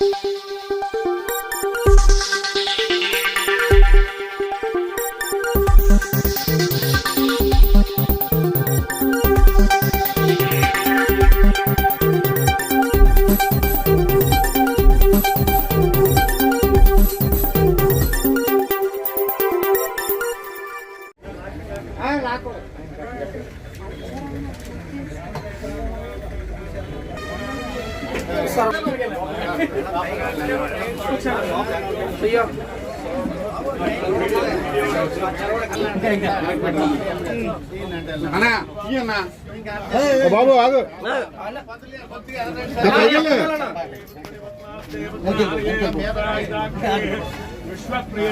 అన్నా ఇయ్యన్నా బాబు ఆగు విశ్వ ప్రియ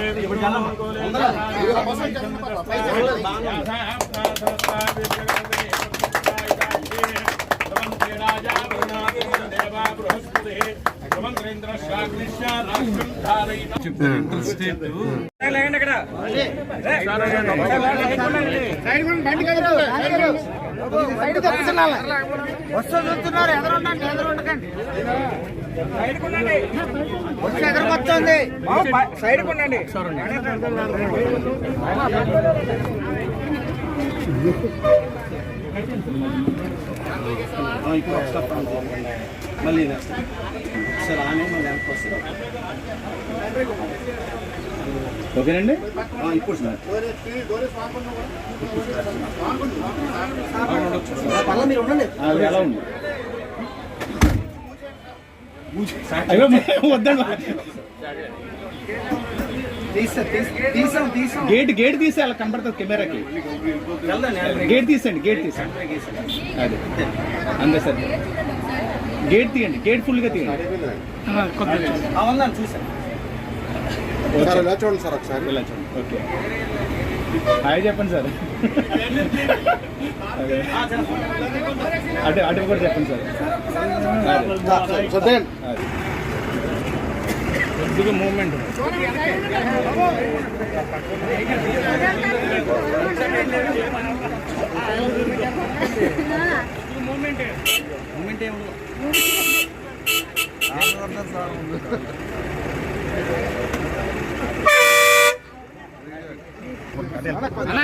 వస్తూ చూస్తున్నారు ఎదురు వచ్చి వస్తుంది సైడ్ ఉండండి. ఇప్పుడు ఒక స్టెప్ మళ్ళీ ఒకసారి ఆనే మళ్ళీ వెనక్కి ఓకేనండి? ఇప్పుడు సార్ ఎలా ఉంది? వద్దండి. గేట్ గేట్ తీసి అలా కనపడుతుంది కెమెరాకి. గేట్ తీసండి గేట్ తీసండి అది. అంతే సార్. గేట్ తీయండి గేట్ ఫుల్గా తీయండి. చూడండి. సార్ ఒకసారి. ఇలా చూడండి. ఓకే. హాయ్ చెప్పండి సార్. అదే. అటు అటు కూడా చెప్పండి సార్. కొద్దిగా మూమెంట్ మూమెంట్ ఏమి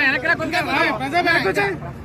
ఎక్కడకండి గురిగారు ఎక్కడకారా సురేష్ మంది వస్తారు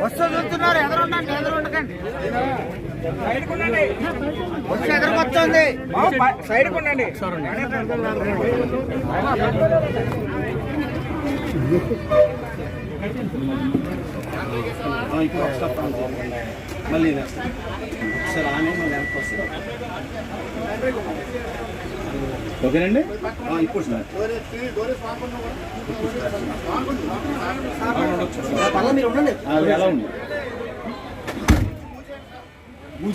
వస్తూ చూస్తున్నారు ఎదురు ఉండండి వచ్చి సైడ్ ఉండండి మళ్ళీ ఒకసారి ఆనే మళ్ళీ వెనక్కి వస్తుంది. ఓకేనండి? ఇప్పుడు సార్. మీరు ఉండండి. అది ఎలా ఉంది?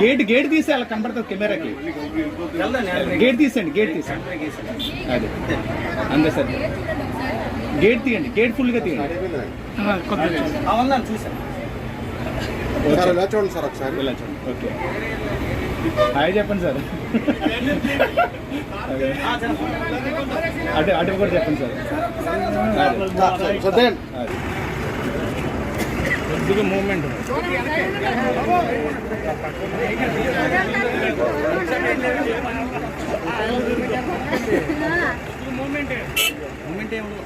గేట్ గేట్ తీసి అలా కనపడుతుంది కెమెరాకి. గేట్ తీసండి గేట్ తీసండి అది. అంతే సార్. గేట్ తీయండి గేట్ ఫుల్గా తీయండి అవునా చూసాను సార్ ఇలా చూడండి సార్ ఒకసారి ఇలా చూడండి ఓకే హాయ్ చెప్పండి సార్. అటు అటు కూడా చెప్పండి సార్. కొద్దిగా మూమెంట్ మూమెంట్ ఏమి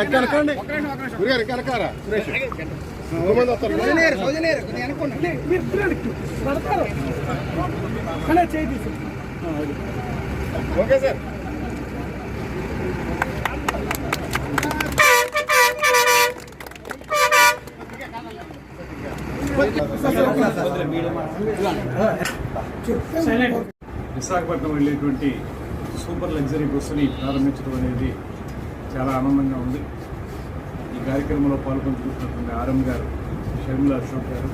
ఎక్కడకండి గురిగారు సురేష్ ఓకే సార్ విశాఖపట్నం వెళ్ళేటువంటి సూపర్ లగ్జరీ బస్సుని ప్రారంభించడం అనేది చాలా ఆనందంగా ఉంది. ఈ కార్యక్రమంలో పాల్గొంటున్నటువంటి ఆర్ఎం గారు షర్మిల అశోక్ గారు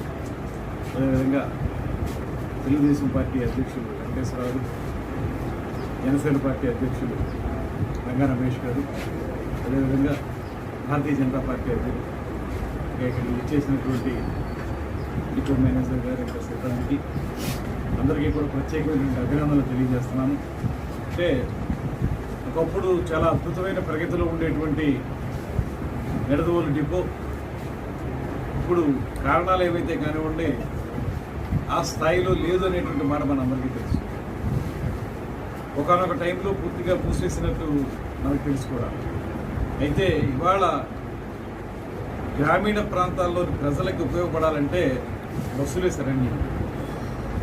అదేవిధంగా తెలుగుదేశం పార్టీ అధ్యక్షులు వెంకటేశ్వరరావు జనసేన పార్టీ అధ్యక్షులు రంగా రమేష్ గారు అదేవిధంగా భారతీయ జనతా పార్టీ అధ్యక్షులు ఇక్కడ ఇచ్చేసినటువంటి ఇప్పుడు మేనేజర్ గారు ఇక్కడ సిబ్బందికి అందరికీ కూడా ప్రత్యేకమైన అభినందనలు తెలియజేస్తున్నాను. అంటే ఒకప్పుడు చాలా అద్భుతమైన ప్రగతిలో ఉండేటువంటి నిడదవోలు డిపో. ఇప్పుడు కారణాలు ఏవైతే కానివ్వండి ఆ స్థాయిలో లేదు అనేటువంటి మాట మనందరికీ తెలుసు. ఒకనొక టైంలో పూర్తిగా పూసేసినట్టు మనకు తెలుసు కూడా. అయితే ఇవాళ గ్రామీణ ప్రాంతాల్లోని ప్రజలకు ఉపయోగపడాలంటే బస్సులే సరైన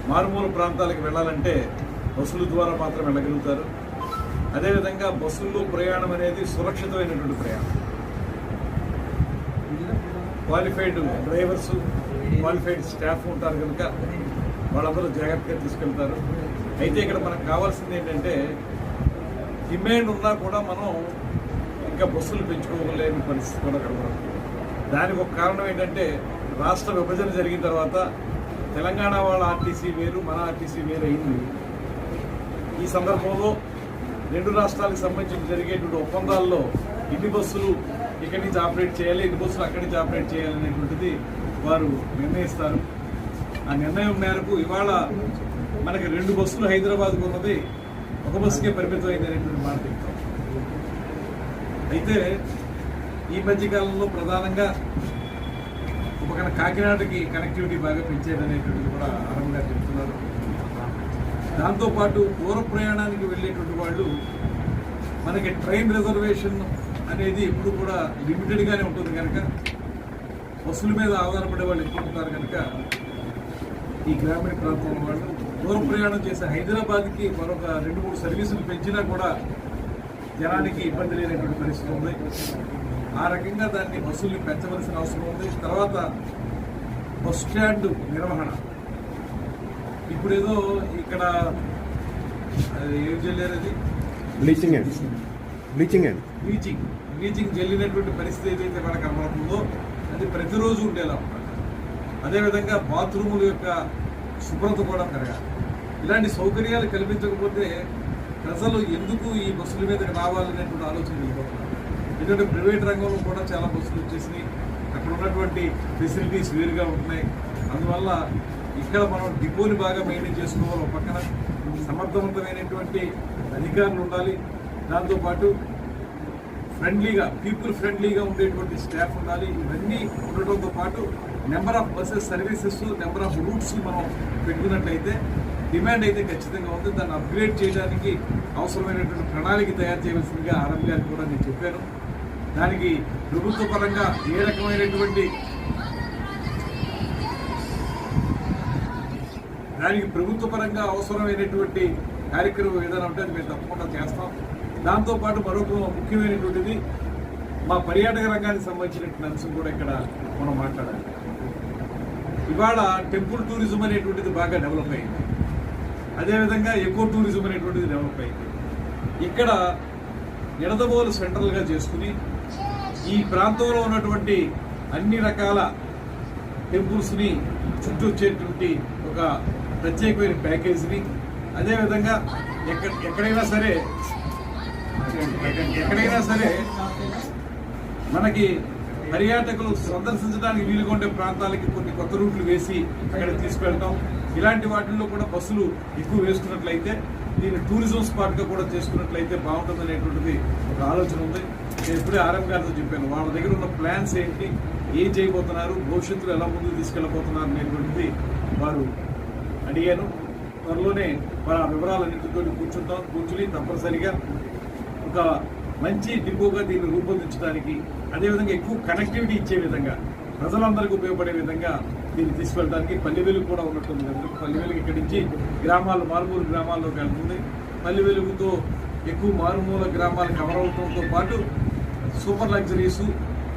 మారుమూల ప్రాంతాలకు వెళ్ళాలంటే బస్సుల ద్వారా మాత్రం వెళ్ళగలుగుతారు. అదేవిధంగా బస్సుల్లో ప్రయాణం అనేది సురక్షితమైనటువంటి ప్రయాణం. క్వాలిఫైడ్ డ్రైవర్స్ క్వాలిఫైడ్ స్టాఫ్ ఉంటారు కనుక వాళ్ళందరూ జాగ్రత్తగా తీసుకెళ్తారు. అయితే ఇక్కడ మనకు కావాల్సింది ఏంటంటే డిమాండ్ ఉన్నా కూడా మనం ఇంకా బస్సులు పెంచుకోలేని పరిస్థితి కూడా కనబడుతుంది దానికి ఒక కారణం ఏంటంటే రాష్ట్ర విభజన జరిగిన తర్వాత తెలంగాణ వాళ్ళ ఆర్టీసీ వేరు మన ఆర్టీసీ వేరు అయింది ఈ సందర్భంలో రెండు రాష్ట్రాలకు సంబంధించి జరిగేటువంటి ఒప్పందాల్లో ఇన్ని బస్సులు ఇక్కడి నుంచి ఆపరేట్ చేయాలి ఇన్ని బస్సులు అక్కడి నుంచి ఆపరేట్ చేయాలనేటువంటిది వారు నిర్ణయిస్తారు. ఆ నిర్ణయం మేరకు ఇవాళ మనకి రెండు బస్సులు హైదరాబాద్కు ఉన్నది ఒక బస్సుకే పరిమితమైంది అనేటువంటి మాట చెప్తాం. అయితే ఈ మధ్యకాలంలో ప్రధానంగా ఒక కాకినాడకి కనెక్టివిటీ బాగా పెంచేదనేటువంటిది కూడా ఆరంభంగా చెప్తున్నారు. దాంతోపాటు దూర ప్రయాణానికి వెళ్ళేటువంటి వాళ్ళు మనకి ట్రైన్ రిజర్వేషన్ అనేది ఎప్పుడు కూడా లిమిటెడ్గానే ఉంటుంది కనుక బస్సుల మీద ఆధారపడే వాళ్ళు ఎక్కువ ఉంటారు కనుక ఈ గ్రామీణ ప్రాంతంలో వాళ్ళు దూర ప్రయాణం చేసే హైదరాబాద్కి మరొక రెండు మూడు సర్వీసులు పెంచినా కూడా జనానికి ఇబ్బంది లేనటువంటి పరిస్థితి ఉంది. ఆ రకంగా దాన్ని బస్సుల్ని పెంచవలసిన అవసరం ఉంది. తర్వాత బస్ స్టాండ్ నిర్వహణ. ఇప్పుడు ఏదో ఇక్కడ అది ఏం చేయలేరు అది? బ్లీచింగ్ బ్లీచింగ్ బ్లీచింగ్ బ్లీచింగ్ జల్లినటువంటి పరిస్థితి ఏదైతే మనకు కనబడుతుందో అది ప్రతిరోజు ఉండేలా ఉండాలి. అదేవిధంగా బాత్రూముల యొక్క శుభ్రత కూడా పెరగాలి. ఇలాంటి సౌకర్యాలు కల్పించకపోతే ప్రజలు ఎందుకు ఈ బస్సుల మీద రావాలనేటువంటి ఆలోచన వెళ్ళిపోతున్నారు ఎందుకంటే ప్రైవేట్ రంగంలో కూడా చాలా బస్సులు వచ్చేసినాయి. అక్కడ ఉన్నటువంటి ఫెసిలిటీస్ వేరుగా ఉంటున్నాయి. అందువల్ల ఇక్కడ మనం డిపోని బాగా మెయింటైన్ చేసుకోవాలి. ఒక పక్కన సమర్థవంతమైనటువంటి అధికారులు ఉండాలి. దాంతోపాటు ఫ్రెండ్లీగా పీపుల్ ఫ్రెండ్లీగా ఉండేటువంటి స్టాఫ్ ఉండాలి. ఇవన్నీ ఉండటంతో పాటు number of buses services number of routes మనం పెట్టుకున్నట్లయితే డిమాండ్ అయితే ఖచ్చితంగా ఉంది. దాన్ని అప్గ్రేడ్ చేయడానికి అవసరమైనటువంటి ప్రణాళిక తయారు చేయవలసిందిగా ఆర్ఎం గారికి కూడా నేను చెప్పాను. దానికి ప్రభుత్వ పరంగా ఏ రకమైనటువంటి దానికి ప్రభుత్వ పరంగా అవసరమైనటువంటి కార్యక్రమం ఏదైనా ఉంటే అది మేము తప్పకుండా చేస్తాం. దాంతోపాటు మరొక ముఖ్యమైనటువంటిది మా పర్యాటక రంగానికి సంబంధించినటువంటి అంశం కూడా ఇక్కడ మనం మాట్లాడాలి. ఇవాళ టెంపుల్ టూరిజం అనేటువంటిది బాగా డెవలప్ అయింది. అదేవిధంగా ఎకో టూరిజం అనేటువంటిది డెవలప్ అయింది. ఇక్కడ నిడదవోలు సెంట్రల్గా చేసుకుని ఈ ప్రాంతంలో ఉన్నటువంటి అన్ని రకాల టెంపుల్స్ని చుట్టూ వచ్చేటువంటి ఒక ప్రత్యేకమైన ప్యాకేజీని అదేవిధంగా ఎక్కడ ఎక్కడైనా సరే ఎక్కడైనా సరే మనకి పర్యాటకులు సందర్శించడానికి వీలుగా ఉండే ప్రాంతాలకి కొన్ని కొత్త రూట్లు వేసి అక్కడ తీసుకెళ్తాం. ఇలాంటి వాటిల్లో కూడా బస్సులు ఎక్కువ వేసుకున్నట్లయితే దీన్ని టూరిజం స్పాట్గా కూడా చేసుకున్నట్లయితే బాగుంటుంది అనేటువంటిది ఒక ఆలోచన ఉంది. నేను ఇప్పుడే ఆర్ఎం గారితో చెప్పాను వాళ్ళ దగ్గర ఉన్న ప్లాన్స్ ఏంటి ఏం చేయబోతున్నారు భవిష్యత్తులో ఎలా ముందుకు తీసుకెళ్ళబోతున్నారు అనేటువంటిది వారు అడిగాను. త్వరలోనే వాళ్ళ వివరాలన్నింటితో కూర్చుంటాం. కూర్చుని తప్పనిసరిగా ఒక మంచి డిపోగా దీన్ని రూపొందించడానికి అదేవిధంగా ఎక్కువ కనెక్టివిటీ ఇచ్చే విధంగా ప్రజలందరికీ ఉపయోగపడే విధంగా దీన్ని తీసుకెళ్ళడానికి పల్లె వెలుగు కూడా ఉన్నట్టుంది. కనుక పల్లె వెలుగు ఇక్కడి నుంచి గ్రామాలు మారుమూల గ్రామాల్లోకి వెళ్తుంది. పల్లె వెలుగుతో ఎక్కువ మారుమూల గ్రామాలు కవర్ అవడంతో పాటు సూపర్ లగ్జరీస్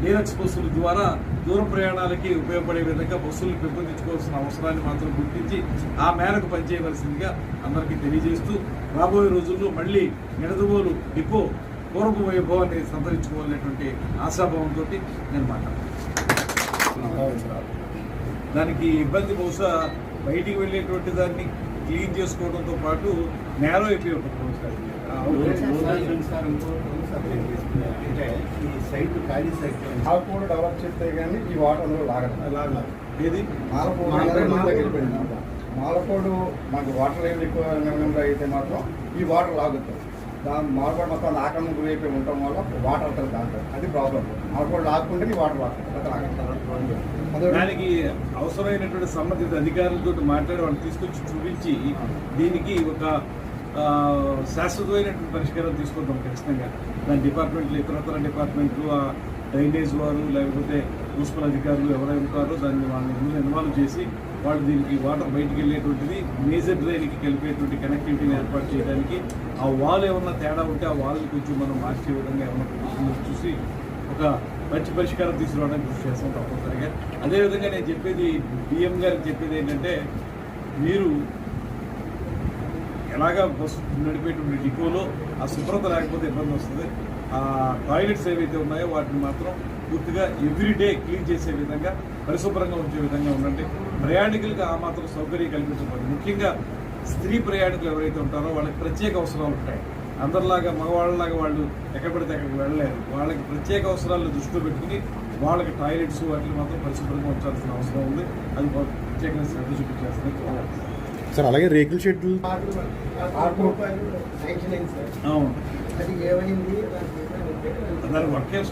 డీలక్స్ బస్సుల ద్వారా దూర ప్రయాణాలకి ఉపయోగపడే విధంగా బస్సులు పెంపొందించుకోవాల్సిన అవసరాన్ని మాత్రం గుర్తించి ఆ మేరకు పనిచేయవలసిందిగా అందరికీ తెలియజేస్తూ రాబోయే రోజుల్లో మళ్ళీ నిడదవోలు డిపో పూర్వపు వైభవాన్ని సంతరించుకోవాలనేటువంటి ఆశాభావంతో నేను మాట్లాడుతున్నాను. దానికి ఇబ్బంది బహుశా బయటికి వెళ్ళేటువంటి దాన్ని క్లీన్ చేసుకోవడంతో పాటు నేరో అయిపోయి ఉంటుంది ఆ, అంటే ఈ సైట్ ఖాళీ సైట్ మాలపూడి డెవలప్ చేస్తే కానీ ఈ వాటర్ అందులో లాగదు. అలాగా ఏది? మాలపూడు. మాకు వాటర్ లెవెల్ ఎక్కువ నిర్ణయంలో అయితే మాత్రం ఈ వాటర్ లాగుతుంది దాని మాలపూడి మొత్తం ఆక్రమణ గురైపోయి ఉండటం వల్ల వాటర్ ఉంటుంది దాంట్లో అది ప్రాబ్లం మాలపూడి లాక్కుంటే ఈ వాటర్ లాగుతుంది దానికి అవసరమైనటువంటి సంబంధిత అధికారులతో మాట్లాడి వాళ్ళు తీసుకొచ్చి చూపించి దీనికి ఒక శాశ్వతమైనటువంటి పరిష్కారం తీసుకుంటాం ఖచ్చితంగా. దాని డిపార్ట్మెంట్లు ఇతరతర డిపార్ట్మెంట్లు ఆ డ్రైనేజ్ వారు లేకపోతే మున్సిపల్ అధికారులు ఎవరై ఉంటారో దాన్ని వాళ్ళని ముందు ఇన్వాల్వ్ చేసి వాళ్ళు దీనికి వాటర్ బయటికి వెళ్ళేటువంటిది మేజర్ డ్రైన్కి కలిపేటువంటి కనెక్టివిటీని ఏర్పాటు చేయడానికి ఆ వాల్ ఏమన్నా తేడా ఉంటే ఆ వాల్ని కొంచెం మనం మార్చే విధంగా ఏమన్నా చూసి ఒక మంచి పరిష్కారం తీసుకురావడానికి కృషి చేస్తాం తప్పనిసరిగా. అదేవిధంగా నేను చెప్పేది బిఎం గారికి చెప్పేది ఏంటంటే మీరు ఎలాగా బస్సు నడిపేటువంటి డిపోలో ఆ శుభ్రత లేకపోతే ఇబ్బంది వస్తుంది. ఆ టాయిలెట్స్ ఏవైతే ఉన్నాయో వాటిని మాత్రం పూర్తిగా ఎవ్రీడే క్లీన్ చేసే విధంగా పరిశుభ్రంగా ఉంచే విధంగా ఉండండి. ప్రయాణికులకు ఆ మాత్రం సౌకర్యం కల్పించబడి ముఖ్యంగా స్త్రీ ప్రయాణికులు ఎవరైతే ఉంటారో వాళ్ళకి ప్రత్యేక అవసరాలు ఉంటాయి. అందరిలాగా మగవాళ్ళలాగా వాళ్ళు ఎక్కడ పడితే అక్కడికి వెళ్ళలేరు వాళ్ళకి ప్రత్యేక అవసరాలను దృష్టిలో పెట్టుకుని వాళ్ళకి టాయిలెట్స్ వాటిని మాత్రం పరిశుభ్రంగా ఉంచాల్సిన అవసరం ఉంది అది ప్రత్యేకంగా శ్రద్ధ చూపించాల్సింది సార్ అలాగే రేకుల సార్ అవును దాని వర్క్ స్టార్ట్